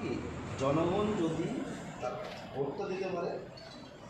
কি জনগণ যদি তার ভোটটা দিতে পারে,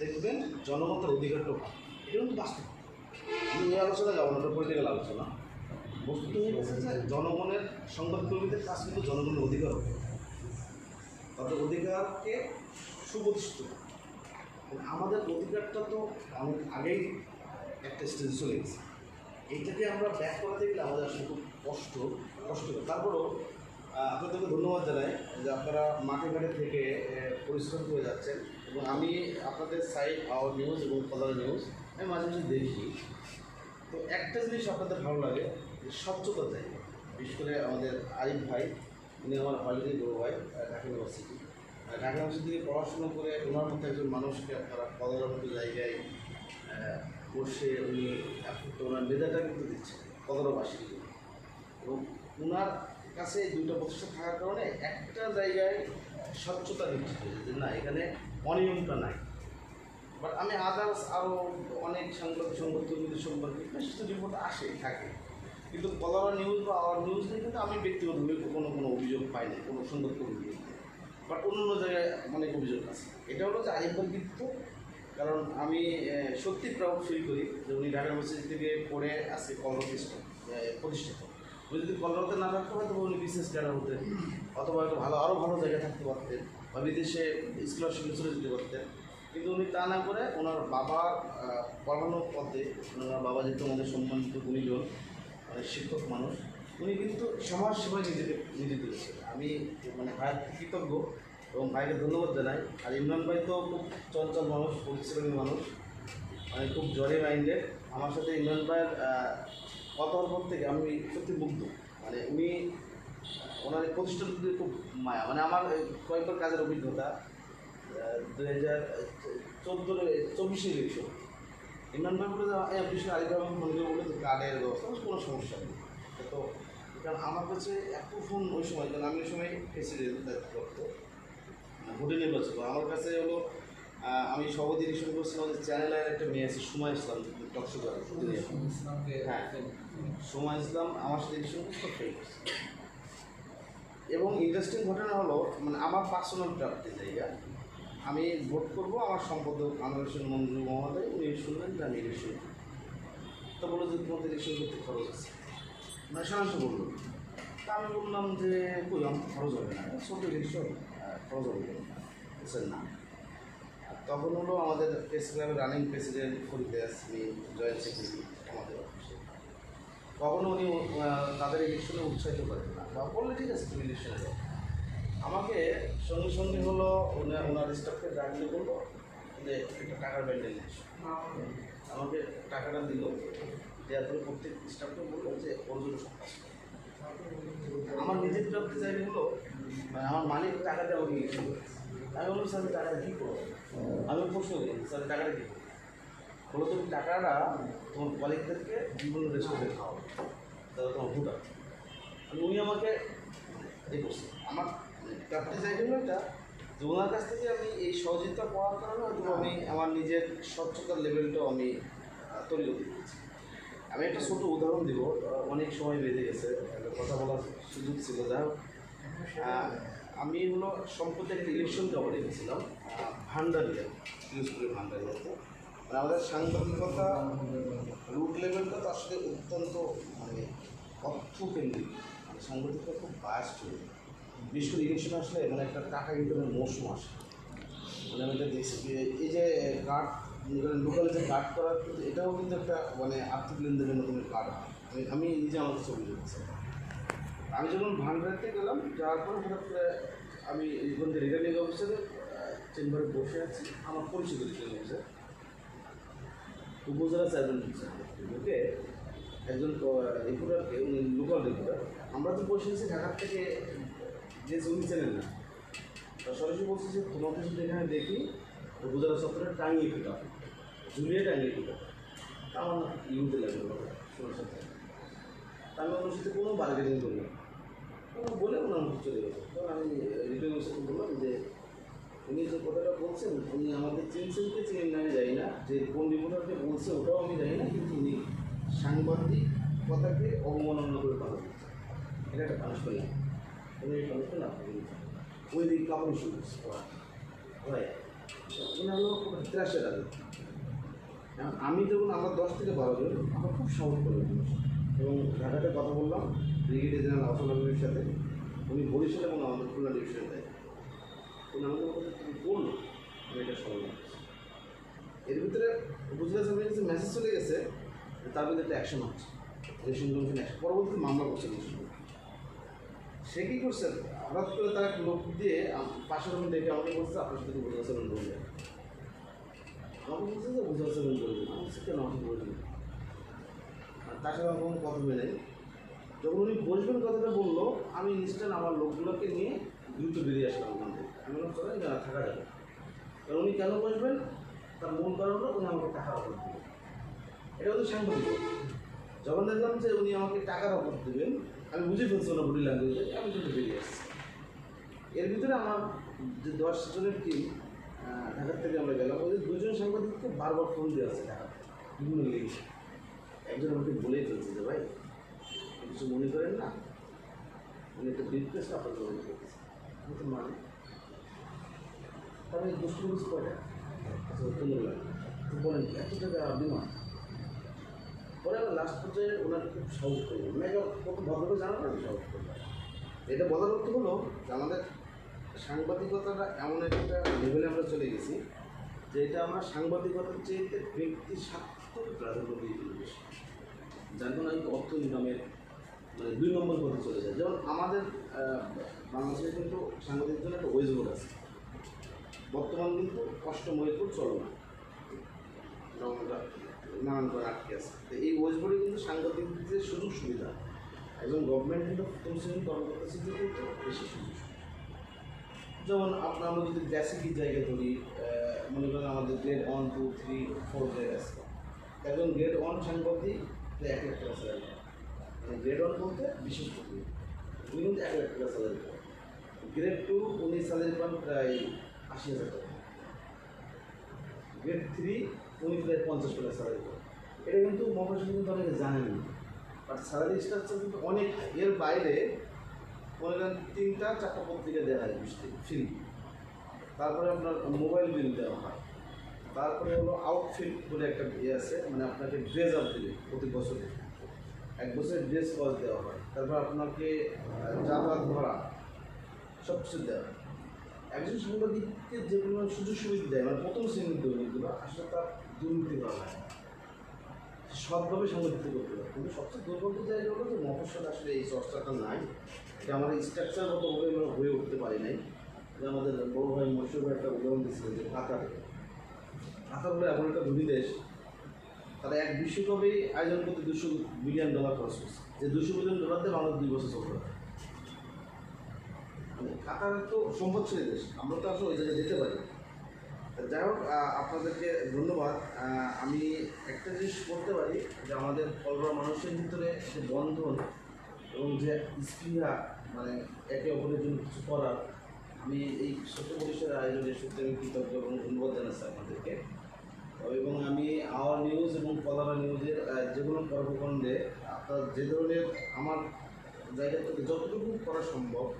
দেখবেন জনগণ তার অধিকারটা পাবে এটা কিন্তু বাস্তব। আমি এই আলোচনা যাব না পলিটিক্যাল আলোচনা। বস্তু হয়ে যে জনগণের সংবাদকর্মীদের কাজ কিন্তু জনগণের অধিকার হবে। তাদের অধিকারকে সুপ্রতিষ্ঠিত আমাদের অধিকারটা তো অনেক আগেই একটা স্টেজে চলে গেছে। এইটাকে আমরা ব্যাক করাতে গেলে আমাদের আসলে খুব কষ্ট কষ্ট তারপরেও আপনাদেরকে ধন্যবাদ জানাই যে আপনারা মাঠে ঘাটে থেকে পরিশ্রম করে যাচ্ছেন। এবং আমি আপনাদের সাইট আওয়ার নিউজ এবং কলার নিউজ আমি মাঝে মাঝে দেখি। তো একটা জিনিস আপনাদের ভালো লাগে, যে স্বচ্ছতা জায়গা বিশেষ করে আমাদের আরিফ ভাই, উনি আমার হলিডে বড় ভাই ঢাকা ইউনিভার্সিটি ঢাকা ইউনিভার্সিটি থেকে পড়াশোনা করে ওনার মতো একজন মানুষকে আপনারা কলার জায়গায় বসে উনি ওনার মেধাটা কিন্তু দিচ্ছেন কদরবাসী এবং ওনার কাছে এই দুটো প্রতিষ্ঠান থাকার কারণে একটা জায়গায় স্বচ্ছতা নিশ্চিত হয়েছে যে না, এখানে অনিয়মটা নাই। বাট আমি আদার্স আরও অনেক সাংবাদিক সংবাদকর্মীদের সম্পর্কে বেশ কিছু রিপোর্ট আসে, থাকে। কিন্তু কলারা নিউজ বা আওয়ার নিউজ নিয়ে কিন্তু আমি ব্যক্তিগতভাবে কোনো কোনো অভিযোগ পাইনি কোনো সুন্দর সংবাদকর্মী বাট অন্য অন্য জায়গায় অনেক অভিযোগ আছে। এটা হলো যে আরিফার কিন্তু, কারণ আমি সত্যি প্রাউড ফিল করি যে উনি ঢাকা ইউনিভার্সিটি থেকে পড়ে আজকে কলর প্রতিষ্ঠিত। উনি যদি কলরতে না থাকতে পারতেন উনি বিশেষ ক্যাডার হতেন অথবা হয়তো ভালো আরও ভালো জায়গায় থাকতে পারতেন বা বিদেশে স্কলারশিপে চলে যেতে পারতেন। কিন্তু উনি তা না করে ওনার বাবার পড়ানোর পথে ওনার বাবা যেহেতু আমাদের সম্মানিত গুণীজন মানে শিক্ষক মানুষ, উনি কিন্তু সমাজ সেবায় নিজেকে, নিজে দিয়েছে আমি মানে ভাইয়ের কৃতজ্ঞ এবং ভাইকে ধন্যবাদ জানাই। আর ইমরান ভাই তো খুব চঞ্চল মানুষ, পরিশ্রমী মানুষ মানে খুব জরে মাইন্ডেড আমার সাথে ইমরান ভাইয়ের কথা হওয়ার পর থেকে আমি সত্যি মুগ্ধ। মানে উনি, ওনার প্রতিষ্ঠান প্রতি খুব মায়া। মানে আমার কয়েকবার কাজের অভিজ্ঞতা দু হাজার চোদ্দ চব্বিশে ইলেকশন ইমরান ভাই বলে বিষয়ে আলিফ রহমান ফোন যে কার্ডের ব্যবস্থা কোনো সমস্যা নেই। তো কারণ আমার কাছে এত ফোন ওই সময়, কারণ আমি ওই সময় প্রেসিডেন্ট দায়িত্ব করতো ভোটে নির্বাচন আমার কাছে হলো আমি সভাপতি ইলেকশন করছিলাম যে চ্যানেলের একটা মেয়ে আছে সুমা ইসলাম টকশো করে। হ্যাঁ সুমা ইসলাম আমার সাথে ইলেকশন করতে ফেমাস এবং ইন্টারেস্টিং ঘটনা হলো মানে আমার পার্সোনাল প্রাপ্তি জায়গা আমি ভোট করব আমার সম্পাদক আনোয়ার হোসেন মঞ্জু মহোদয় উনি শুনলেন যে আমি ইলেকশন। তো বলল যে তোমাদের ইলেকশন করতে খরচ আছে। মানে সারাংশ বলল। তা আমি বললাম যে কই আমার খরচ হবে না ছোটো ইলেকশন খরচ হবে না। আর তখন হলো আমাদের প্রেস ক্লাবের রানিং প্রেসিডেন্ট ফরিদে আসমি জয়েন্ট সেক্রেটারি আমাদের অফিসে কখনো উনি তাদের ইলেকশনে উৎসাহিত করেন না। বা বললে ঠিক আছে তুমি ইলেকশনে যাও। আমাকে সঙ্গে সঙ্গে হলো ওনার স্টাফকে ডাকলে বলল যে, একটা টাকার ব্যান্ডেল। আমাকে টাকাটা দিল। দেওয়ার পরে প্রত্যেক স্টাফকে বলল যে, ওর জন্য সব কাজ। আমার নিজের প্রাপ্তি চাইলে হলো মানে আমার মালিক টাকাটা আমাকে ইলেকশন করেছে। আমি বললাম স্যার টাকাটা কী করব আমি প্রশ্ন করি, স্যার টাকাটা কী করব বলো তুমি টাকাটা তোমার কলিগদেরকে বিভিন্ন রেস্টুরেন্টে খাওয়াও। তাহলে তোমার ভোটার আর উনি আমাকে এই করছে। আমার চাইলে হলো এটা যে ওনার কাছ থেকে আমি এই সহযোগিতা পাওয়ার কারণে হয়তো আমি আমার নিজের স্বচ্ছতার লেভেলটাও আমি তৈরি করতে আমি একটা ছোট উদাহরণ দিব। অনেক সময় বেঁধে গেছে। কথা বলার সুযোগ ছিল। যাই হোক আমি হলো সম্প্রতি একটা ইলেকশন কভারে আহ, ভান্ডারিয়া পিরোজপুরের ভান্ডারিয়াতে মানে আমাদের সাংবাদিকতা রুট লেভেলটা তার সাথে অত্যন্ত মানে অর্থকেন্দ্রিক মানে সাংবাদিকতা খুব বায়াস চলে বিশেষ করে ইলেকশন আসলে মানে একটা টাকা ইনকামের মৌসুম আসে। মানে আমি এটা দেখছি এই যে কার্ড লোকাল যে কার্ড করার এটাও কিন্তু একটা মানে আর্থিক লেনদেনের মতন কার্ড আমি আমি নিজে আমার ছবি দেখছি আমি যখন ভান্ডারতে গেলাম, যাওয়ার পরে হঠাৎ করে আমি যখন রিটার্নিং অফিসারের চেম্বারে বসে আছি, আমার পরিচিত returning officer upazila chairman officer okay? একজন রিপোর্টারকে উনি লোকাল রিপোর্টার আমরা তো বসে আছি ঢাকার থেকে, যে জমি চেনেন না। তা সরাসরি বলছি যে, তোমাকে যদি এখানে দেখি, উপজেলা সত্তরে টাঙিয়ে ফেটা ঝুলিয়ে টাঙিয়ে ফেটা আমার ইউতে লাগল শোনার সাথে তা আমি ওনার সাথে কোনো বার্গেনিং করি না। বলে ওনার মুখ চলে গেল আমি রিটার্ন বললাম যে, উনি যে কথাটা বলছেন, উনি আমাদের চিনছেন কি চিনেন আমি জানি না। যে কোন রিপোর্টারকে বলছে, ওটাও আমি জানি না, কিন্তু উনি সাংবাদিক কথাকে অবমাননা করে কথা বলছেন এটা একটা পানিশমেন্ট উনি এই দিতে হবে। ওই দিকে কাপড় শুরু হয় মানে হলো ত্রাসের আগে আমি যখন আমার দশ থেকে বারো জন, আমার খুব সাহস করে এবং ঢাকাতে কথা বললাম। ব্রিগেডিয়ার জেনারেল আফসাল আলমের সাথে। উনি বরিশাল এবং আমাদের খুলনা ডিভিশনে দেয় উনি আমাদের কথা বলল আমি এটা সরল এর ভিতরে গুজরাট সাহেবের কাছে মেসেজ চলে গেছে তার ভিতরে একটা অ্যাকশন হচ্ছে। রেশন কমিশন অ্যাকশন পরবর্তীতে মামলা করছে রেশন সে কী করছে? হঠাৎ করে তার লোক দিয়ে পাশের রুমে ডেকে আমাকে বলছে আপনার সাথে বুঝতে পারছেন বলবে আমাকে বলছে যে বুঝতে পারছেন বলবে আমি বলছি, কেন? আমাকে বলবেন আর তার সাথে আমার কোনো কথা নেই। যখন উনি বসবেন কথাটা বলল, আমি ইনস্ট্যান্ট আমার লোকগুলোকে নিয়ে দ্রুত বেরিয়ে আসলাম ওখান থেকে। আমি বললাম চলেন যারা থাকা যাবে কারণ উনি কেন বসবেন তার মূল কারণ হলো উনি আমাকে টাকা অফার দেবেন এটা হচ্ছে সাংবাদিক। যখন দেখলাম যে উনি আমাকে টাকার অফার দেবেন আমি বুঝে ফেলছি ওনার বডি ল্যাঙ্গুয়েজে আমি কিন্তু বেরিয়ে আসছি। এর ভিতরে আমার যে দশ জনের টিম ঢাকার থেকে আমরা গেলাম, ওদের দুজন সাংবাদিককে বারবার ফোন দিয়ে আছে ঢাকা বিভিন্ন লিঙ্ক একজন আমাকে বলেই ফেলছে যে, ভাই কিছু মনে করেন না? উনি একটা রিকোয়েস্ট আপনাকে মনে করতেছে। আমি তো মানে। তবে দুষ্টু বুঝ করে আচ্ছা পনেরো লাখ তো বলেন, এত টাকা বিমান? পরে আমি লাস্ট পর্যায়ে ওনাকে খুব সাহস করব ওনাকে কত ভদ্রভাবে জানাব আমি সহজ করব এটা বলার অর্থ হলো যে আমাদের সাংবাদিকতাটা এমন একটা লেভেলে আমরা চলে গেছি, যে এটা আমরা সাংবাদিকতার চেয়ে ব্যক্তি স্বার্থকে প্রাধান্য দিয়ে বেশি। যার জন্য আমি অর্থ ইনকামের মানে দুই নম্বর পথে চলে যায়। যেমন আমাদের বাংলাদেশে কিন্তু সাংবাদিকদের জন্য একটা ওয়েজ বোর্ড আছে। বর্তমান কিন্তু অষ্টময়পুর চলমান রমণটা নানান করে আটকে আছে। তো এই ওয়েজ বোর্ডে কিন্তু সাংবাদিকদের সুযোগ সুবিধা। একজন গভর্নমেন্ট কিন্তু প্রথম শ্রেণির কর্মকর্তা কিন্তু বেশি সুযোগ। যেমন আপনার আমরা যদি বেসিক জায়গা ধরি মনে করেন আমাদের grade one two three four grade আছে। একজন গ্রেড ওয়ান সাংবাদিক এক একটা। মানে গ্রেড ওয়ান বলতে বিশেষ করে উনি কিন্তু এক লাখ টাকা স্যালারি পায় গ্রেড টু উনি স্যালারি পান প্রায় আশি হাজার টাকা। গ্রেড থ্রি উনি প্রায় পঞ্চাশ টাকা স্যালারি পান। এটা কিন্তু মহাশয় কিন্তু অনেকে জানেন না। বাট স্যালারি স্ট্রাকচার কিন্তু অনেক। এর বাইরে মনে তিনটা, চারটা পত্রিকা দেওয়া হয় বৃষ্টি ফ্রি তারপরে আপনার মোবাইল বিল দেওয়া হয়। তারপরে হলো আউটফিট বলে একটা ইয়ে আছে মানে আপনাকে ড্রেস আপ দেবে প্রতি বছরে। এক বছরের ড্রেস কস্ট দেওয়া হয়। তারপর আপনাকে যাতায়াত ভাড়া সব কিছু দেওয়া হয়। একজন সাংবাদিককে যে পরিমাণ সুযোগ সুবিধা দেয় মানে প্রথম শ্রেণির দুর্নীতিগুলো আসলে তার দুর্নীতি করা হয় না। সৎভাবে সাংবাদিকতা করতে পারে। কিন্তু সবচেয়ে দুর্ভাগ্য জায়গা হলো যে মফস্বল আসলে এই চর্চাটা নাই। এটা আমাদের স্ট্রাকচারগতভাবে আমরা হয়ে উঠতে পারি নাই। আমাদের বড় ভাই মশুর ভাই একটা উদাহরণ দিচ্ছিলেন যে কাতার কাতার হলো এমন একটা ধনী দেশ তারা এক বিশ্বকাপে আয়োজন করতে দুশো বিলিয়ন ডলার খরচ করছে যে দুশো বিলিয়ন ডলার দিয়ে বাংলাদেশ দুই বছর চলতে পারে মানে কাতার তো সম্পদশালী দেশ, আমরা তো আসলে ওই জায়গায় যেতে পারি। যাই হোক আপনাদেরকে ধন্যবাদ। আমি একটা জিনিস বলতে পারি যে আমাদের কলরা মানুষের ভিতরে যে বন্ধন এবং যে স্পৃহা মানে একে অপরের জন্য কিছু করার, আমি এই ছোট পরিসরের আয়োজনের সূত্রে আমি কৃতজ্ঞ এবং ধন্যবাদ জানাচ্ছি আপনাদেরকে। এবং আমি আওয়ার নিউজ এবং কলারা আহ, যেগুলো কর্মকাণ্ডে আপনার যে ধরনের আমার জায়গা থেকে যতটুকু করা সম্ভব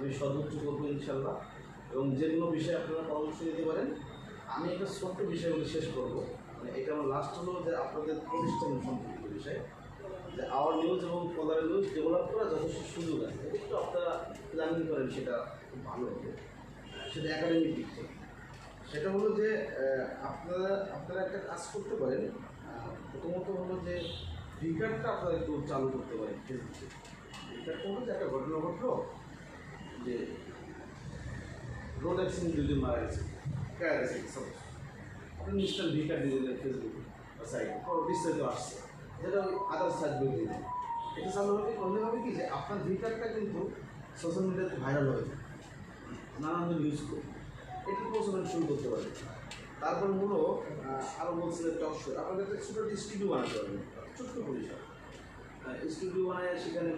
আমি সর্বোচ্চ করব ইনশাল্লাহ। এবং যে কোনো বিষয়ে আপনারা পরামর্শ দিতে পারেন। আমি একটা ছোট্ট বিষয়গুলো শেষ করব। মানে এটা আমার লাস্ট হলো যে আপনাদের প্রতিষ্ঠান সম্পর্কিত বিষয়। যে আওয়ার নিউজ এবং কলারা নিউজ ডেভেলপ করা যথেষ্ট সুযোগ আছে। একটু আপনারা প্ল্যানিং করেন সেটা খুব ভালো হবে। সেটা একাডেমিক দিক থেকে। সেটা হলো যে আপনারা আপনারা একটা কাজ করতে পারেন। প্রথমত হলো যে ভিকারটা আপনারা একটু চালু করতে পারেন ফেসবুকে ভিকারটা হলো যে একটা ঘটনা ঘটলো যে রোড অ্যাক্সিডেন্ট দুজন মারা গেছে কারা গেছে সাপোজ আপনি ইনস্ট্যান্ট ভিকার দিয়ে দিলেন ফেসবুকে বা পর বিস্তারিত আসছে, যেটা আদার্স সাইড দিয়ে দিলেন এটা চালু হবে করলে হবে কি যে আপনার ভিকারটা কিন্তু সোশ্যাল মিডিয়াতে ভাইরাল হয়ে যায়, নানান ইউজ করে। এটি প্রচলন শুরু করতে পারে। তারপর হলো আরও বলছিলেন টক শো আপনাদের একটা ছোটো স্টুডিও বানাতে পারবেন ছোট্ট পরিসর স্টুডিও বানায় সেখানে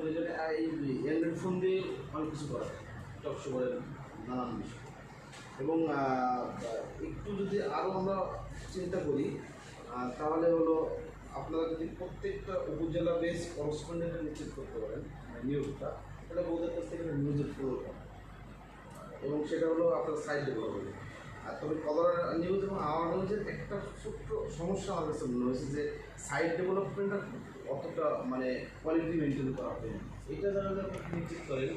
এই অ্যান্ড্রয়েড ফোন দিয়ে অনেক কিছু করা যায়। টক শো করেন নানান বিষয়। এবং একটু যদি আরও আমরা চিন্তা করি তাহলে হলো আপনারা যদি প্রত্যেকটা উপজেলা বেস করসপন্ডেন্ট নিশ্চিত করতে পারেন মানে নিয়োগটা, তাহলে বৌদ্ধের কাছ থেকে নিউজের ফ্লো এবং সেটা হলো আপনার সাইড ডেভেলপমেন্ট আর তবে কলার নিউজ এবং আমার নিউজের একটা ছোট্ট সমস্যা আমার কাছে মনে হয়েছে যে সাইড ডেভেলপমেন্টটা অতটা মানে কোয়ালিটি মেনটেন করা না। এটা যারা নিশ্চিত করেন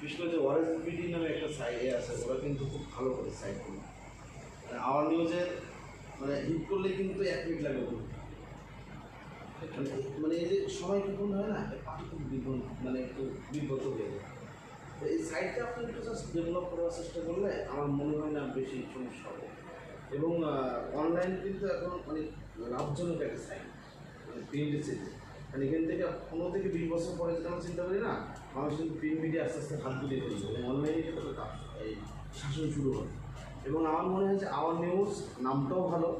বিশেষ করে যে ওয়ারেস বিডি নামে একটা সাইডে আছে, ওরা কিন্তু খুব ভালো করে সাইডগুলো মানে আমার নিউজের মানে হিট করলে কিন্তু এক মিনিট লাগে মানে মানে এই যে সময় কিপন হয় না পাখি খুব বিপদ মানে একটু বিব্রত হয়ে যায়। তো এই সাইডটা আপনি একটু জাস্ট ডেভেলপ করার চেষ্টা করলে আমার মনে হয় না বেশি সমস্যা হবে। এবং অনলাইন কিন্তু এখন অনেক লাভজনক একটা সাইট মানে প্রিন্ট মানে এখান থেকে পনেরো থেকে বিশ বছর পরে যদি আমরা চিন্তা করি না, মানুষ কিন্তু প্রিন্ট মিডিয়া আস্তে আস্তে হাত গুলিয়ে ফেলবে এবং অনলাইনে এই শাসন শুরু হয়। এবং আমার মনে হয় যে আওয়ার নিউজ নামটাও ভালো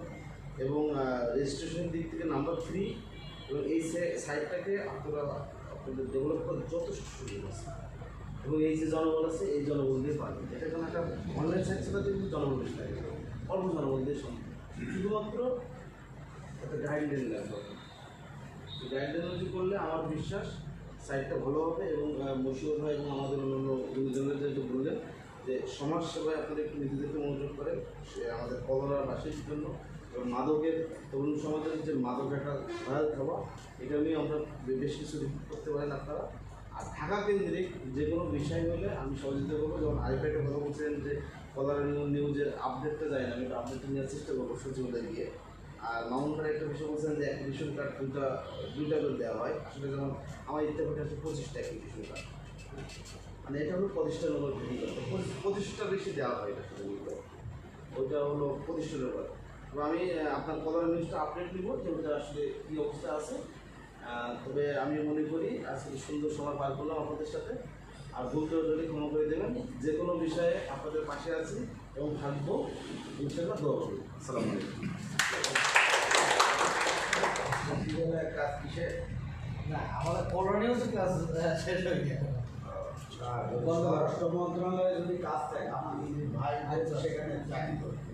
এবং রেজিস্ট্রেশনের দিক থেকে নাম্বার থ্রি এবং এই সাইটটাকে আপনারা, আপনাদের ডেভেলপ করার যথেষ্ট সুযোগ আছে। এবং এই যে জনবল আছে, এই জনবল দিয়ে পারবেন এটা কোনো একটা অনলাইন সাইট ছাড়াতে কিন্তু জনবল বেশি লাগে অল্প জনবল দিয়ে সম্ভব। শুধুমাত্র একটা গাইডলাইন লাগবে গাইডলাইন যদি করলে আমার বিশ্বাস সাইটটা ভালো হবে এবং মশিউর ভাই এবং আমাদের অন্যান্য গুরুজনদের যেহেতু বললেন যে সমাজ সেবায় আপনারা একটু নিজেদেরকে মনোযোগ করে সে আমাদের কলরাবাসীর জন্য। এবং মাদকের, তরুণ সমাজের যে মাদক একটা ভয়াল খাওয়া এটা নিয়ে আমরা বেশ কিছু করতে পারেন আপনারা। আর ঢাকা কেন্দ্রিক যে কোনো বিষয় হলে আমি সহযোগিতা করব। যেমন আইপ্যাডে কথা বলছেন যে কলার নিউজের আপডেটটা যায় না, আমি একটু আপডেটটা নেওয়ার চেষ্টা করব সচিবালয়ে গিয়ে। আর মামুন ভাই একটা বিষয় বলছেন যে অ্যাপ্লিকেশন কার্ড দুটা দুইটা করে দেওয়া হয়। আসলে যেমন আমার ইত্তেফাকে আছে পঁচিশটা অ্যাপ্লিকেশন কার্ড মানে এটা হলো প্রতিষ্ঠানের উপর ভিত্তি করে। পঁচিশ- পঁচিশটা বেশি দেওয়া হয় এটা ওইটা হলো প্রতিষ্ঠানের উপর। আমি আপনার কলার নিউজটা আপডেট নিব যে ওটা আসলে কী অবস্থা আছে। তবে আমি মনে করি আজকে সুন্দর সময় পার করলাম আপনাদের সাথে। আর ভুল করে যদি ক্ষমা করে দেবেন যে কোনো বিষয়ে আপনাদের পাশে আছি এবং থাকব ইনশাল্লাহ দোয়া আসসালামু আলাইকুম। কাজ কিসে না আমাদের করণীয় তো ক্লাস শেষ হয়ে গেছে। স্বরাষ্ট্র মন্ত্রণালয়ে যদি কাজ আপনি যদি ভাই আচ্ছা। সেখানে চাকরি করবেন